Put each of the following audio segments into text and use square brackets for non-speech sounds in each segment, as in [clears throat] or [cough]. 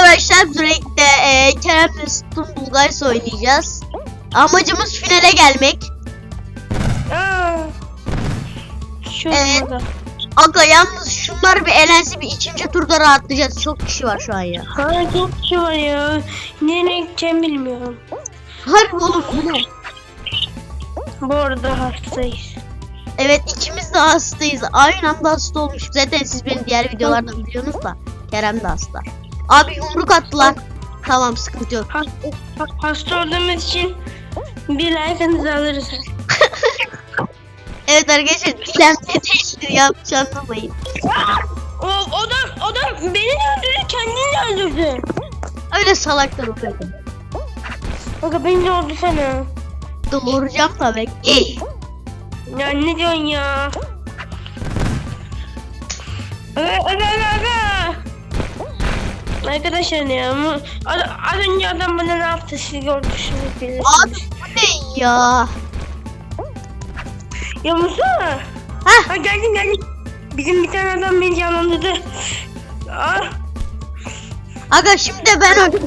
arkadaşlar Drake'de e, Kerem'le Stun Bulgaris oynayacağız. Amacımız finale gelmek. Aa. Şu Evet. olmadı. Aga yalnız şunlar bir elense bir ikinci turda rahatlayacağız. Çok kişi var şu an ya. Ha çok kişi var ya. Nereye gideceğimi bilmiyorum. Harbi oğlum bu ne? Bu arada hastayız. Evet ikimiz de hastayız. Aynı anda hasta olmuşuz. Zaten siz beni diğer videolarda biliyorsunuz da. Kerem de hasta. Abi yumruk attılar. Tamam sıkıntı yok. Hasta, hasta olduğumuz için bir like'ınızı alırız. Evet arkadaşlar dilemde değildir yanlış anlamayın. O adam adam beni de öldürdü kendini öldürdü. Öyle salaklar oluyor. Aga beni de öldürsene. Doğuracağım tabii. ki. Ya ne diyorsun ya? Aga aga aga Arkadaşlar ya bu az, az önce adam bana ne yaptı siz gördünüz bilirsiniz. Abi bu ne ya? Ya Musa. Heh. Ha geldim geldim. Bizim bir tane adam beni canlandırdı. Ah. Aga şimdi ben öldüm.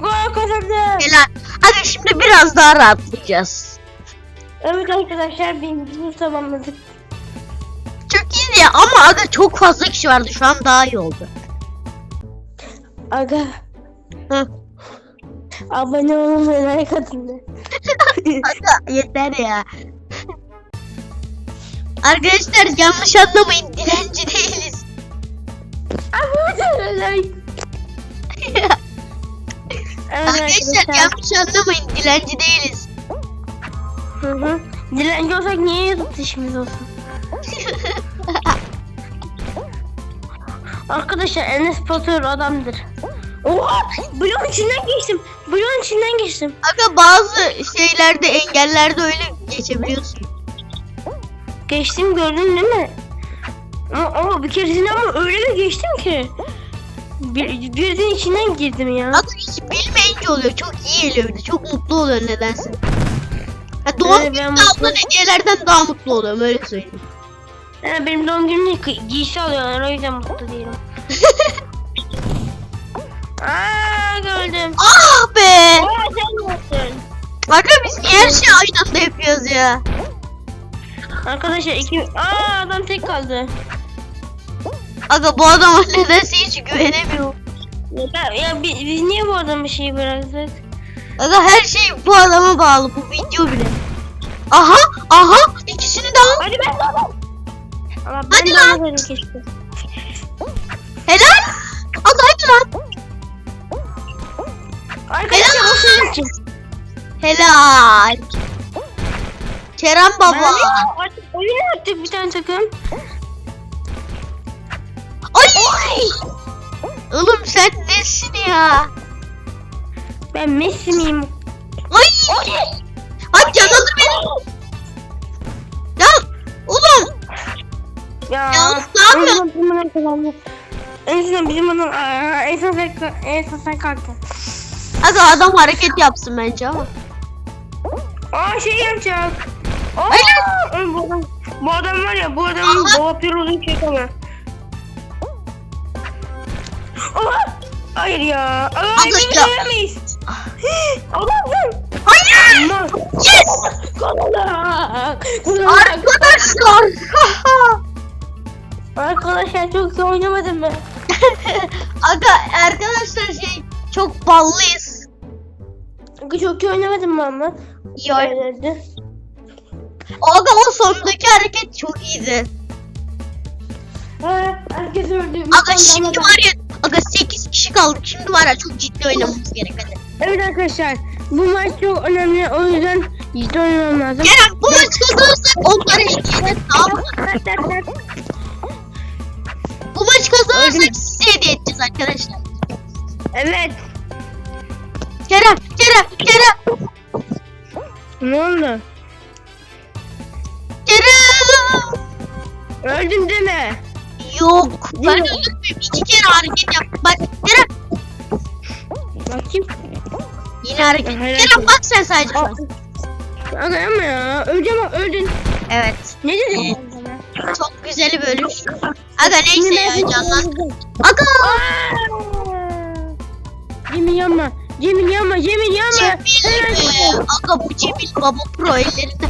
Gol kazandı. Helal. Aga şimdi biraz daha rahatlayacağız. Evet arkadaşlar birincimizi tamamladık. Çok iyiydi ya ama aga çok fazla kişi vardı. Şu an daha iyi oldu. Aga. Hı. Abone olun ve like atın. Aga yeter ya. Arkadaşlar yanlış anlamayın. Dilenci değiliz. Arkadaşlar yanlış anlamayın. Dilenci değiliz. Hı hı. Dilenci olsak niye YouTube dişimiz olsun? [laughs] Arkadaşlar Enes Batur adamdır. Oha! Bloğun içinden geçtim. Bloğun içinden geçtim. Aga bazı şeylerde engellerde öyle geçebiliyorsun. Geçtim gördün değil mi? Ama, ama bir keresinde ama öyle bir geçtim ki. Bir, birinin içinden girdim ya. Aga hiç bilmeyince oluyor. Çok iyi geliyor bir de. Çok mutlu oluyor nedense. Ha, doğum ben gününde aldığın hediyelerden daha mutlu oluyorum öyle söyleyeyim. Ha, benim doğum günümde gi- giysi alıyorlar o yüzden mutlu değilim. [laughs] Aaa gördüm. Ah be! Aa sen. Aga biz niye her şeyi aynı anda yapıyoruz ya? Arkadaşlar iki... Aa adam tek kaldı. Aga bu adama [laughs] nedense hiç güvenemiyorum. Ya, ya bi- biz niye bu adamı şey bıraktık? Aga her şey bu adama bağlı bu video bile. Aha aha ikisini de al. Hadi ben de alayım. Allah ben Hadi de lan. alamadım keşke. Helal. Hadi lan. Arkadaşlar bu sizin için. Helal. Kerem baba. artık oyun attık bir tane takım. Ay. Oğlum sen nesin ya? Ben Messi miyim? Ay. Ay canlandır beni. Ya. Ne yapıyorsun? Bizim adam kazandı. En son bizim adam... Aa, En son sen, en son sen kalktın. Aga adam hareket yapsın bence ama. Aa şey yapacak. Aa. Oğlum bu adam, bu adam var ya bu adamın baba pirozun çek ama. Oha! Hayır ya. Aa, Aga ya. veremeyiz. Allah'ım. [gasps] Hayır. Yes. Kazandık. Arkadaşlar. [laughs] Arkadaşlar çok iyi oynamadım ben. [laughs] Aga arkadaşlar şey çok ballıyız. Çok iyi oynamadım ben ama. İyi oynadı. Aga o sondaki hareket çok iyiydi. Ha, herkes öldü. Aga şimdi var ya Aga 8 kişi kaldık. Şimdi var ya çok ciddi oynamamız gerek hadi. Evet arkadaşlar bu maç çok önemli o yüzden ciddi oynamam lazım. Kerem bu maç kazanırsak onları hediye ederiz tamam mı? Maç kazanırsak size hediye edeceğiz arkadaşlar. Evet. Kerem, Kerem, Kerem, Ne oldu? Kerem. Öldüm deme. Yok ben öldürmeyeyim. İki kere hareket yaptım. Bak Kerem Bakayım. yine hareket. Hayır, Kerem bak sen sadece. Aa. Aga ama ya öleceğim öldün. Evet. Ne dedin? Çok güzel bir bölüm. Aga neyse ya canlan. Aga. Cemil yapma Cemil yapma. Cemil be. Aga bu Cemil baba pro ellerinde.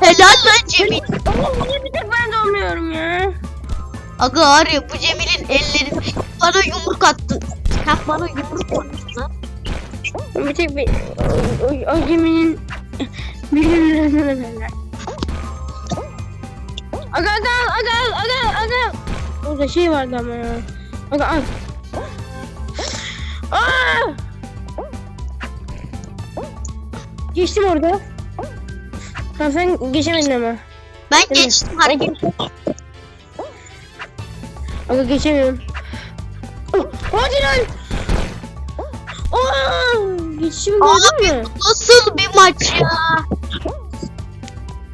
Helal lan Cemil. Niye bir tek ben de olmuyorum ya? Aga var ya bu Cemil'in ellerinde. Bana yumruk attın. Sen bana yumruk attın lan. Bir tek bir, o, o, o geminin bilimlerinden önerler. Aga aga aga aga aga. Orada şey vardı ama ya. Aga al. [gasps] Aa! Geçtim orada. Ha sen geçemedin ama. Ben Değil geçtim hareket. Aga geçemiyorum. Oh, Hadi lan. Aa! Geçişimi gördün mü? Nasıl bir maç ya?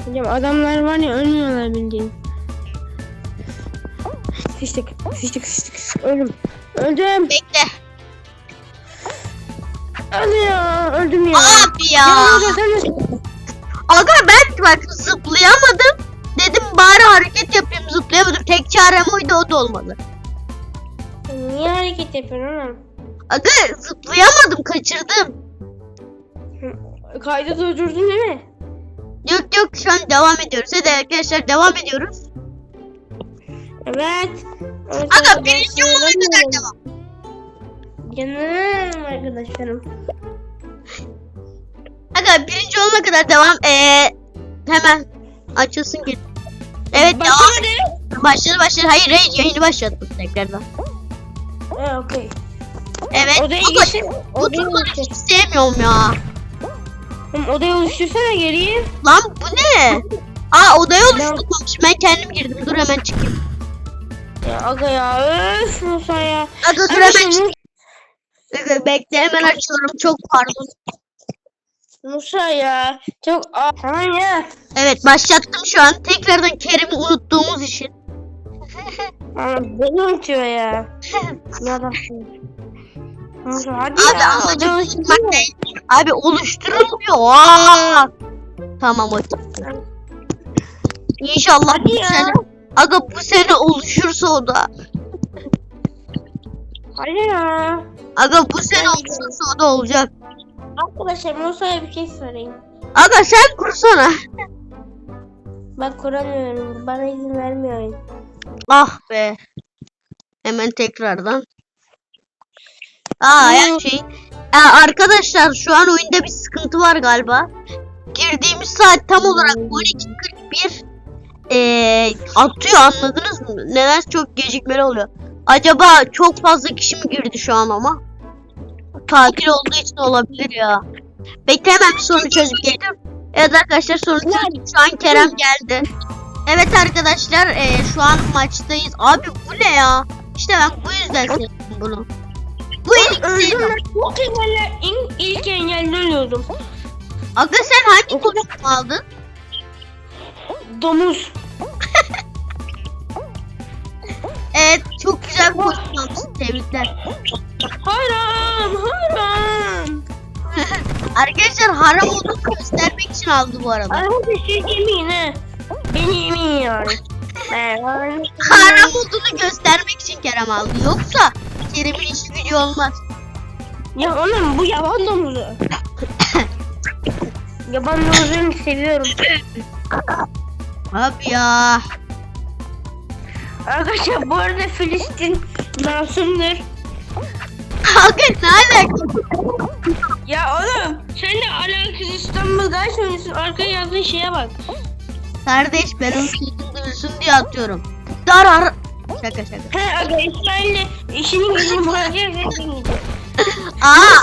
Hocam adamlar var ya ölmüyorlar bildiğin. Sıçtık, sıçtık, sıçtık, sıçtık. Öldüm. Öldüm. Bekle. Hadi ya, öldüm ya. Abi ya. Aga ben bak zıplayamadım. Dedim bari hareket yapayım zıplayamadım. Tek çarem oydu o da olmadı. Niye hareket yapıyorsun oğlum? Aga zıplayamadım kaçırdım. Kaydı durdurdun değil mi? Yok yok şu an devam ediyoruz. Hadi arkadaşlar devam ediyoruz. Evet. Aga birinci olana kadar devam. Canım arkadaşlarım. Aga birinci olana kadar devam. Ee, hemen açılsın gir. Evet devam. Başladı. Başladı. Hayır hayır yayını başlattım tekrardan. Ha okey. Evet. Odaya Aga, geçin. bu Odaya turları hiç sevmiyorum ya. Oğlum, Odayı oluştursana geriye. Lan bu ne? Aa odaya oluşturmamış. Ben kendim girdim. Dur hemen çıkayım. Ya aga ya öf Musa ya. Aga Aga hemen senin- çıkayım. Bekle hemen açıyorum. Çok pardon. Musa ya. Çok Aa, tamam ya. Evet başlattım şu an. Tekrardan Kerim'i unuttuğumuz için. Ama beni unutuyor ya. [laughs] Ya da Musa hadi Abi ya. unutmak oluştursana. değil. Abi oluşturulmuyor. Aa! Tamam o. İnşallah Hadi ya. sene. Aga bu sene oluşursa o da. Hadi ya. Aga bu sene oluşursa o da olacak. Arkadaşlar Musa'ya bir şey sorayım. Aga sen kursana. Ben kuramıyorum. Bana izin vermiyor. Ah be. Hemen tekrardan. Aa her şey. Aa, arkadaşlar şu an oyunda bir sıkıntı var galiba. Girdiğimiz saat tam olarak 12.41 ee, atıyor anladınız mı? Neden çok gecikmeli oluyor? Acaba çok fazla kişi mi girdi şu an ama? Tatil olduğu için olabilir ya. Bekle hemen bir sorunu çözüp geliyorum. Evet arkadaşlar sorunu çözdüm. Şu an Kerem geldi. Evet arkadaşlar ee, şu an maçtayız. Abi bu ne ya? İşte ben bu yüzden sevdim bunu. Bu ilk sevdim. Çok engeller, in, ilk engelde ölüyordum. Aga sen hangi kostüm aldın? Domuz. [laughs] Evet çok güzel almışsın. Tebrikler. Haram, haram. [laughs] Arkadaşlar haram olduğunu göstermek için aldı bu arada. Arkadaşlar yemin ha. Beni yemin yani. Ben Haram olduğunu göstermek için Kerem aldı. Yoksa Kerem'in işi gücü olmaz. Ya oğlum bu yaban domuzu. [laughs] yaban domuzunu seviyorum. Abi ya. Arkadaşlar bu arada Filistin masumdur. Aga ne alaka? Ya oğlum sen de alakasız İstanbul Guys oynuyorsun. Arkaya yazdığın şeye bak. Kardeş ben onu sesin duyulsun diye atıyorum. Dar ar... Şaka şaka. He aga İsmail'le işinin gücünü bırakıyor. Aa!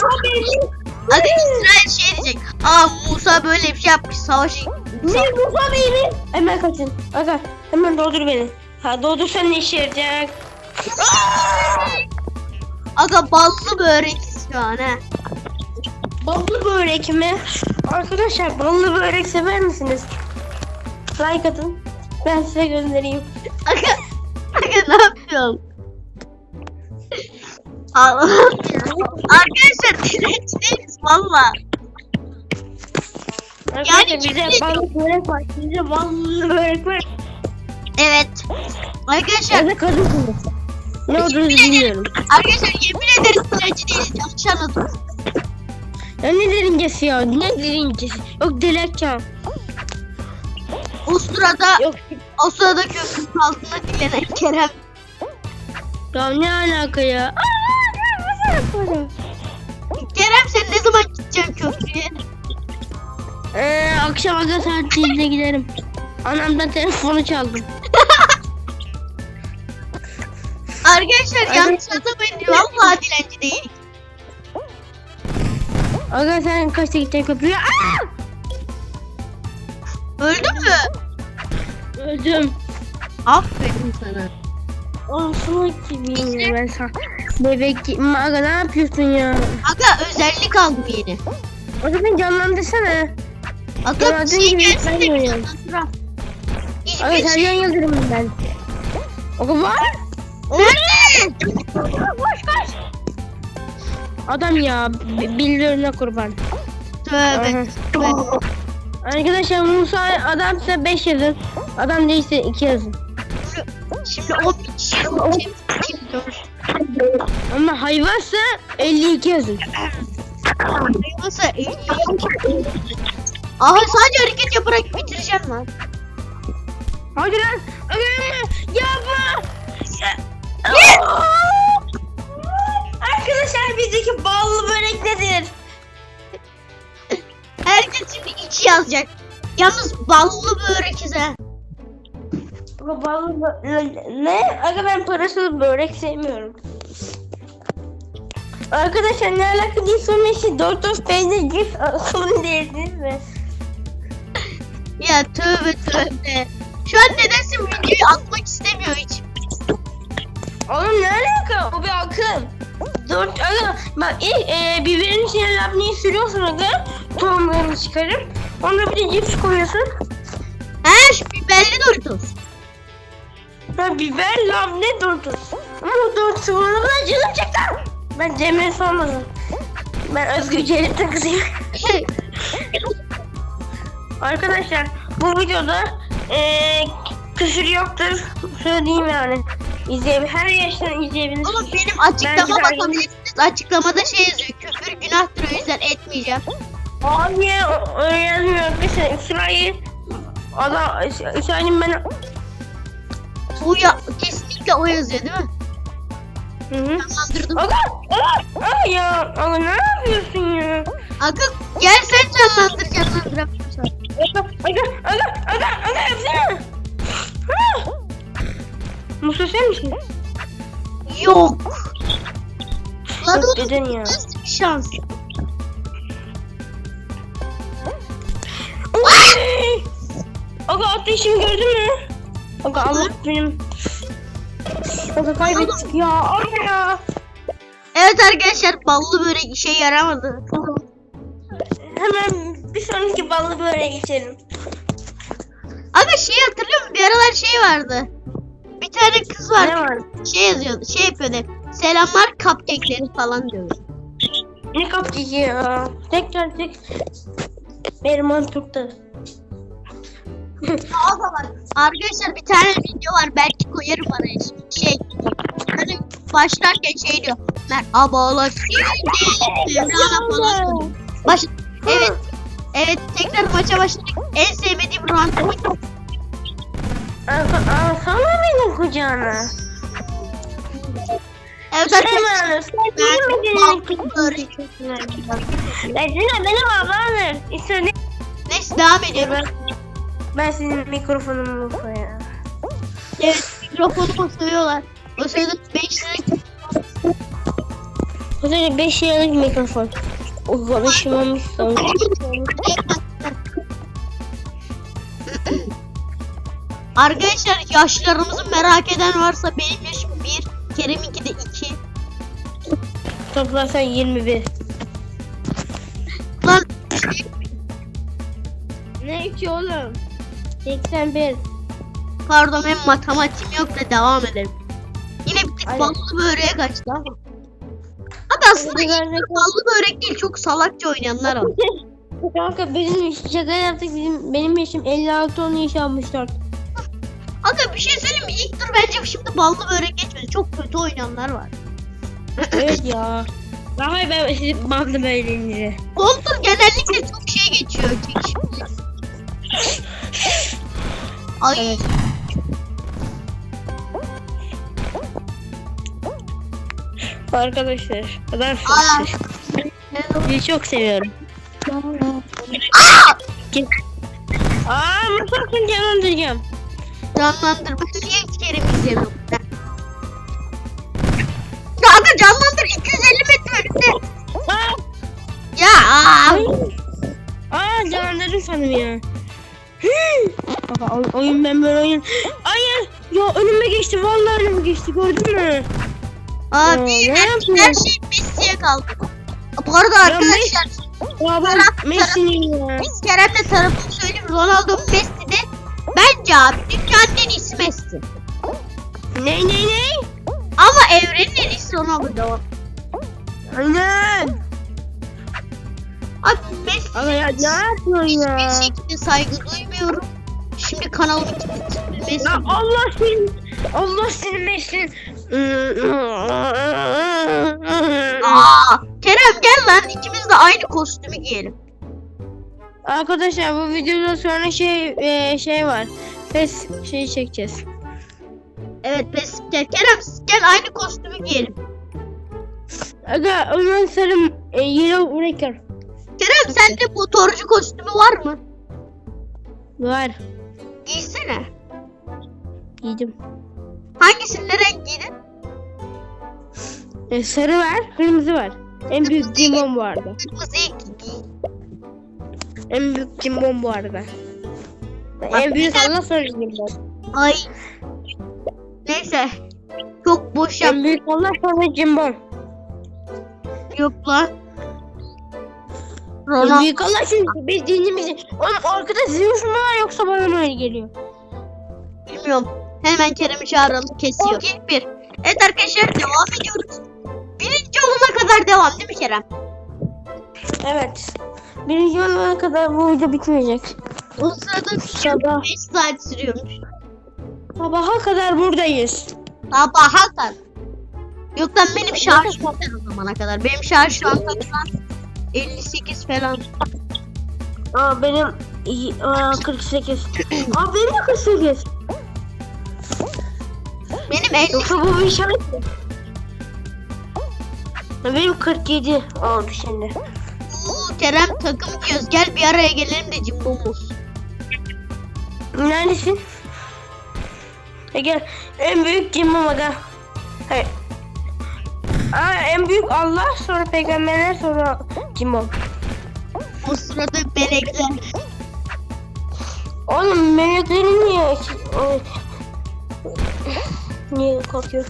Aga İsrail şey diyecek. Aa Musa böyle bir şey yapmış savaşı. Ne Musa Bey mi? Hemen kaçın. Aga hemen doldur beni. Ha doldursan ne işe yarayacak? Aga ballı börek şu an he. Ballı börek mi? Arkadaşlar ballı börek sever misiniz? Like atın. Ben size göndereyim. Aga, aga ne yapıyorsun? [laughs] Arkadaşlar direnç değiliz valla. Arkadaşlar Yani bize ballı börek var. Bize ballı börek var. Evet. Arkadaşlar, da kadın. Ne olduğunu bilmiyorum. arkadaşlar yemin ederim direnci değiliz. Yanlış anladınız. Ya ne derincesi ya? Ne derincesi? Yok dilekçe. O sırada Yok. o sırada köprünün altında dilenen Kerem. Ya ne alaka ya? Aa, yaparım? Kerem sen ne zaman gideceksin köprüye? Ee, akşam aga saat 8'de giderim. Anamdan telefonu çaldım. Arkadaşlar yanlış anlamayın diyor. Vallahi dilenci değil. Aga sen kaçta gideceksin köprüye? Aa! Öldün mü? Öldüm. Aferin sana. Olsun gibiyim ben sana. Bebek. Aga ne yapıyorsun ya? Aga özellik aldım yeni. Aga ben canlandırsana. Aga bir Gördüğün şey gelsin ben de bir Hiçbir Aga şey. Sercan Yıldırım'ım ben. Aga var. Nerede? Koş koş. Adam ya. b- Billuruna kurban. Tövbe. Tövbe. Arkadaşlar Musa adamsa 5 yazın. Adam değilse 2 yazın. Şimdi 10 bin kişi çeviriyor. Ama hayvansa 52 yazın. Nasıl? Aha sadece hareket yaparak bitireceğim lan. Hadi lan. Yapma. Arkadaşlar bizdeki ballı börek nedir? Herkes şimdi içi yazacak. Yalnız ballı börek ha. Bö- ne? Aga ben parasız börek sevmiyorum. Arkadaşlar ne alaka değil sormayın. Doritos peynir cif akıllı değildiniz mi? Ya tövbe tövbe. Şu an nedense videoyu atmak istemiyor hiç. Oğlum ne alaka? O bir akım. Dört aga bak ilk e, biberin içine labneyi sürüyorsun aga. Tohumlarını çıkarıp. Onda bir de cips koyuyorsun. He şu biberli Doritos. Ha biber labne Doritos. Ama o Doritos ona kadar canım çekti. Ben Cemre sormadım. Ben Özgür Ceylan'ın [laughs] kızıyım. Arkadaşlar bu videoda eee küfür yoktur. Söyleyeyim yani. İzleyebilir. Her yaştan izleyebilirsiniz. Ama benim açıklama de bakabilirsiniz. Açıklamada şey yazıyor. Küfür günahtır o yüzden etmeyeceğim. Abi öyle yazmıyor. Mesela İsrail adam İsrail'in ben O ya kesinlikle o yazıyor değil mi? Hı hı. Canlandırdım. Aga, aga, aga ya, aga ne yapıyorsun ya? Aga gel sen canlandır canlandıramıyorsan. Aga, aga, aga, aga, aga yapsana. Musa sen misin? Yok. Lan o dedin ya. nasıl bir şans? Aga ateşimi gördün mü? Aga Allah benim. Aga kaybettik ya. Aga ya. Evet arkadaşlar ballı börek işe yaramadı. Hemen bir sonraki ballı böreğe geçelim. Aga şeyi hatırlıyor musun? Bir aralar şey vardı. Bir tane kız Ne var. Şey yazıyordu. Şey yapıyordu. Selamlar cupcake'leri falan diyordu. Ne kapçıcı ya? Tekrar tek. Benim mantıkta. O zaman arkadaşlar bir tane video var. Belki koyarım araya. Şey. Hani başlarken şey diyor. Merhabalar. Şimdi Mevlana [laughs] falan. Baş evet. Evet tekrar maça başladık. En sevmediğim round. Alsana beni kucağına. Evet arkadaşlar. Hemen sen benim ablamdır. İstedi. Neyse devam ediyorum. Ben, senin mikrofonumu koyarım. Evet mikrofonumu seviyorlar. O sırada 5 lira O da 5 liralık mikrofon. O konuşmamış son. Arkadaşlar yaşlarımızı merak eden varsa benim yaşım 1, Kerem'inki de 2. Toplarsan 21. Lan Ne ki oğlum? 81. pardon benim matematiğim yok da devam edelim. Yine bir tık Aynen. ballı böreğe kaçtı ama. Abi aslında de- ballı börek değil çok salakça oynayanlar var. [laughs] Kanka bizim şaka yaptık bizim benim yaşım 56 onu yaşanmışlar. Aga bir şey söyleyeyim mi? İlk tur bence şimdi ballı börek geçmedi. Çok kötü oynayanlar var. evet ya. Daha ben sizi bandım öyleyince. Kontur genellikle çok şey geçiyor. Çekişmeli. Ay. Evet. Arkadaşlar. Ben sizi çok seviyorum. Aa! Aa mutfakın canlandıracağım. Canlandırmak niye hiç Kerim izlemiyorum ben? Ya aga canlandır 250 metre önünde. Aa, Ya aa. canlandırdım sandım ya. Oy- oyun ben böyle oyun. Hayır. Ya önüme geçti. Vallahi önüme geçti. Gördün mü? Abi ne her, her şey Messi'ye kaldı. Arada arkadaşlar Ya ben Messi'nin ya. biz Kerem'le tarafını söyleyeyim. Ronaldo Messi de bence abi dünyanın en iyisi Messi. Ne ne ne? Ama evrenin en iyisi Ronaldo. Aynen. Abi Messi Ama ya ne yapıyorsun ya? hiçbir şekilde saygı duymuyorum. Şimdi. Messi. Ya Allah senin Allah seni. Aa, Kerem gel lan ikimiz de aynı kostümü giyelim. Arkadaşlar bu videodan sonra şey e, şey var. Ses şeyi çekeceğiz. Evet pes gel Kerem gel aynı kostümü giyelim. Aga onun sarım e, yellow breaker Kerem sende motorcu kostümü var mı? var. Giysene. Giydim. Hangisini ne renk giydin? E, sarı var, kırmızı var. En büyük cimbom bu arada. En büyük cimbom bu arada. En büyük Allah sonra cimbom. Ay. Neyse. Çok boş yap. En büyük Allah sonra cimbom. Yok lan. En Ronaldo. büyük Allah şimdi biz dinimizi. Oğlum arkada Zeus mu var yoksa bana mı öyle geliyor? Bilmiyorum. Hemen Kerem'i çağıralım kesiyor. İlk bir. Evet arkadaşlar devam ediyoruz. Birinci olana kadar devam değil mi Kerem? Evet. Birinci olana kadar bu video bitmeyecek. O sırada Sabah. 5 saat sürüyormuş. Sabaha kadar buradayız. Sabaha kadar. Yok lan benim şarj o zamana kadar. Benim şarj şu an kaç lan? 58 falan. Aa benim i- aa, 48. [clears throat] Aa benim de 48. Benim 50 Yoksa bu bir işaret mi? Ya Benim 47 oldu şimdi. Oo, Kerem takım diyoruz. Gel bir araya gelelim de cimbomuz. Neredesin? E gel. En büyük cimbom aga. Hayır. Aa, en büyük Allah sonra peygamberler sonra cimbom. O sırada melekler. Oğlum meleklerin niye niye korkuyor?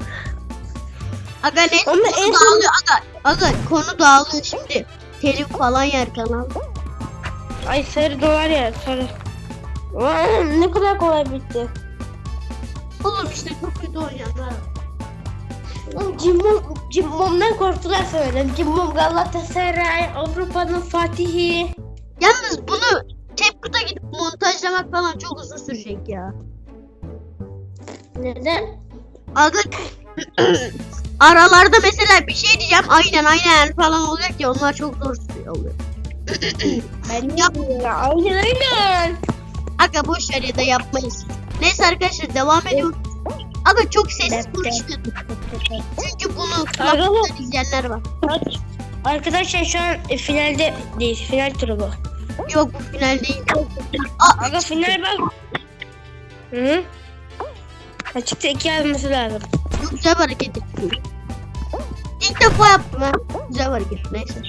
Aga ne? Ama en son- dağılıyor. Aga, aga konu dağılıyor şimdi. Telif falan yer kanal. Ay sarı dolar ya sarı. Aa, ne kadar kolay bitti. Oğlum işte çok kötü oynayanlar. Oğlum Cimbom, Cimbom'dan korktular söyledim. Cimbom Galatasaray, Avrupa'nın Fatihi. Yalnız bunu Tepku'da gidip montajlamak falan çok uzun sürecek ya. Neden? Aga [clears throat] aralarda mesela bir şey diyeceğim aynen aynen falan olacak ya onlar çok zor oluyor. [clears throat] Ben ya, aynen aynen. Aga boş ver ya da yapmayız. Neyse arkadaşlar devam ediyoruz. Aga çok sessiz konuşmayalım. Çünkü bunu kulaklıktan izleyenler var. Arkadaşlar şu an finalde değil, final turu bu. Yok bu final değil. Aga final bak. -hı. Açıkta iki yazması lazım. bu güzel hareket ettim. İlk defa yaptım ha. Güzel hareket. Neyse.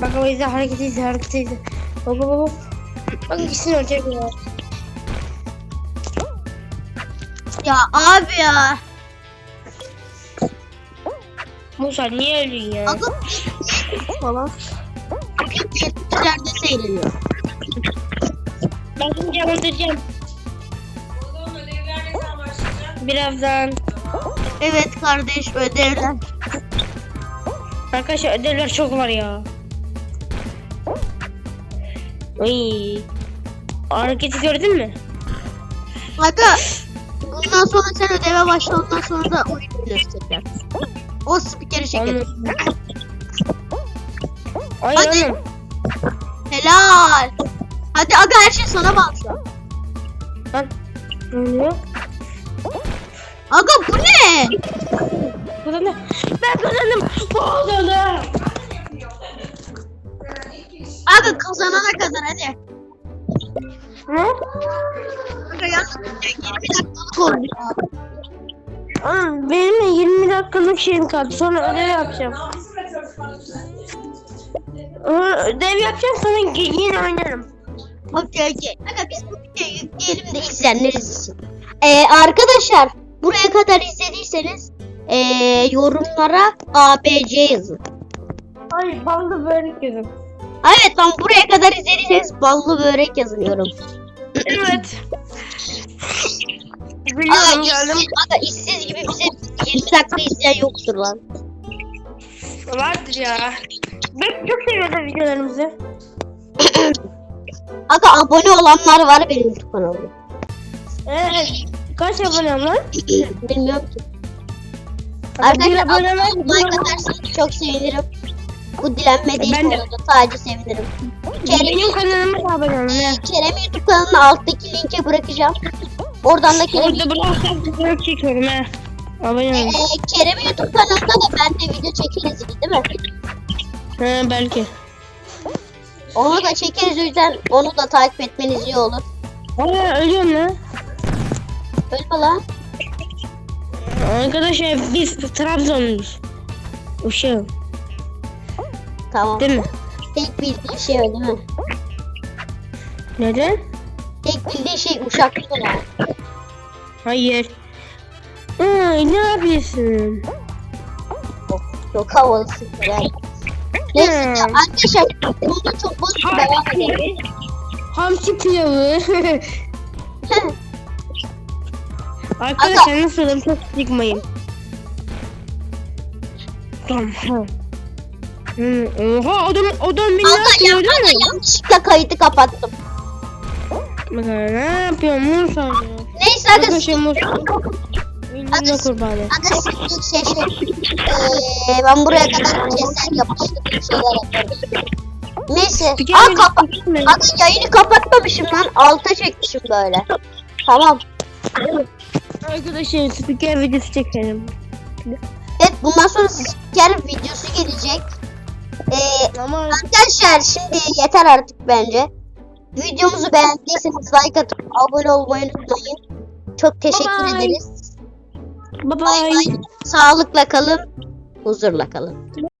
Bak o izle hareketi izle hareketi izle. Bak bak bak. Bak gitsin olacak ya. Ya abi ya. Musa niye öldün ya? Aga falan. Yetmişlerde seyrediyor. Ben şimdi canlandıracağım. Birazdan. Evet kardeş ödevler. Arkadaşlar ödevler çok var ya. Ay. Hareketi gördün mü? Aga bundan sonra sen ödeve başla ondan sonra da oyun göstereceğim. O spikeri çekelim. Ay Hadi. oğlum. Helal. Hadi aga her şey sana bağlı. Lan. Ne oluyor? Aga bu ne? Kazandım. Ben kazandım. Kazandım. Aga kazanana kadar hadi. Ne? Aga yalnız 20 dakikalık oldu ya. Oğlum benim de 20 dakikalık şeyim kaldı. Sonra ödev yapacağım. Ödev yapacağım sonra yine oynarım. Okey okey. Aga biz bu videoyu yükleyelim de izleyenler izlesin. Ee, arkadaşlar buraya kadar izlediyseniz ee, yorumlara ABC yazın. Ay ballı börek yedim. Evet lan buraya kadar izlediyseniz ballı börek yazın yorum. Evet. [laughs] Biliyorum işsiz, geldim. aga işsiz gibi bize 20 dakika izleyen yoktur lan. Vardır ya. Ben çok seviyorum videolarımızı. Aga abone olanlar var benim YouTube kanalımda. Evet. Kaç abonem var? Bilmiyorum ki. Arkadaşlar abone olmayı çok sevinirim. Bu dilenme değil Ben de. Sadece sevinirim. Kerem, Benim kanalıma da abone olun. Kerem YouTube kanalına alttaki linke bırakacağım. Oradan da Kerem, Orada bıraksam video çekiyorum ha. Abone olun. Kerem YouTube kanalında da ben de video çekeriz değil mi? Ha belki. Onu da çekeriz o yüzden onu da takip etmeniz iyi olur. Aa ölüyorum lan. Ölme lan. Arkadaşlar biz Trabzonluyuz. Uşağım. Tamam. Değil mi? Tek bildiğin şey o değil mi? Neden? Tek bildiğin şey uşak değil mi? Hayır. Ay ne yapıyorsun? Çok, çok havalısın. Yani. Neyse ya, Hmm. arkadaşlar konuda çok boş bir devam edelim. Hamsi pilavı. [laughs] Arkadaşlar nasılım çok sıkmayın. Tamam. Hmm, Oha adam adam beni ne Aga, ya, yapıyor değil aga mi? yanlışlıkla kaydı kapattım. Bakın ne yapıyor Musa? ya? Neyse aga Arkadaşlar Musa. Eline kurbanı. Aga siktir şey şey. Ee, ben buraya kadar keser yapıştım bir şeyler yaparım. Neyse. Bir Aa kere kapa. Aga yayını kapatmamışım lan. Alta çekmişim böyle. Tamam. Arkadaşlar spiker videosu çekelim. Evet bundan sonra spiker videosu gelecek. Ee, Ama arkadaşlar şimdi yeter artık bence. Videomuzu beğendiyseniz like atıp abone olmayı unutmayın. Çok teşekkür Bye bye. ederiz. bye Bay bye. bay. Sağlıkla kalın. Huzurla kalın.